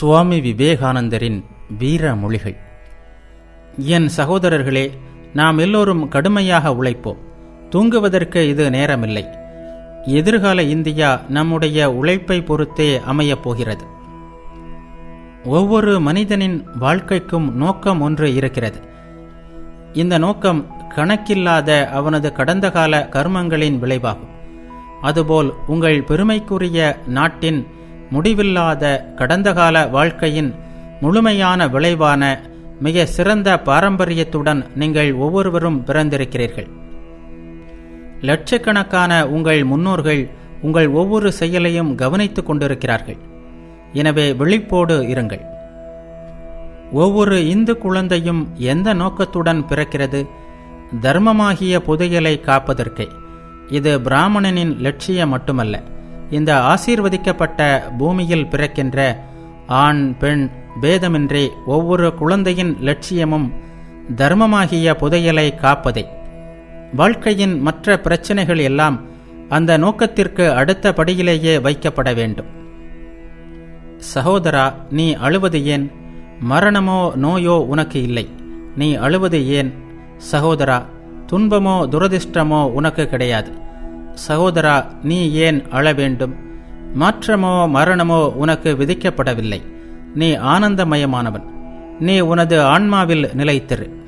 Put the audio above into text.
சுவாமி விவேகானந்தரின் வீர மொழிகள். என் சகோதரர்களே நாம் எல்லோரும் கடுமையாக உழைப்போம். தூங்குவதற்கு இது நேரமில்லை. எதிர்கால இந்தியா நம்முடைய உழைப்பை பொறுத்தே அமையப் போகிறது. ஒவ்வொரு மனிதனின் வாழ்க்கைக்கும் நோக்கம் ஒன்று இருக்கிறது. இந்த நோக்கம் கணக்கில்லாத அவனது கடந்த கால கர்மங்களின் விளைவாகும். அதுபோல் உங்கள் பெருமைக்குரிய நாட்டின் முடிவில்லாத கடந்த கால வாழ்க்கையின் முழுமையான விளைவான மிக சிறந்த பாரம்பரியத்துடன் நீங்கள் ஒவ்வொருவரும் பிறந்திருக்கிறீர்கள். லட்சக்கணக்கான உங்கள் முன்னோர்கள் உங்கள் ஒவ்வொரு செயலையும் கவனித்துக் கொண்டிருக்கிறார்கள். எனவே விழிப்போடு இருங்கள். ஒவ்வொரு இந்து குழந்தையும் எந்த நோக்கத்துடன் பிறக்கிறது? தர்மமாகிய புதையலை காப்பதற்கே. இது பிராமணனின் லட்சியம் மட்டுமல்ல. இந்த ஆசீர்வதிக்கப்பட்ட பூமியில் பிறக்கின்ற ஆண் பெண் பேதமின்றி ஒவ்வொரு குழந்தையின் லட்சியமும் தர்மமாகிய புதையலை காப்பதே. வாழ்க்கையின் மற்ற பிரச்சனைகள் எல்லாம் அந்த நோக்கத்திற்கு அடுத்த படியிலேயே வைக்கப்பட வேண்டும். சகோதரா நீ அழுவது ஏன்? மரணமோ நோயோ உனக்கு இல்லை. நீ அழுவது ஏன்? சகோதரா துன்பமோ துரதிர்ஷ்டமோ உனக்கு கிடையாது. சகோதரா நீ ஏன் அழ வேண்டும்? மாற்றமோ மரணமோ உனக்கு விதிக்கப்படவில்லை. நீ ஆனந்தமயமானவன். நீ உனது ஆன்மாவில் நிலைத்திரு.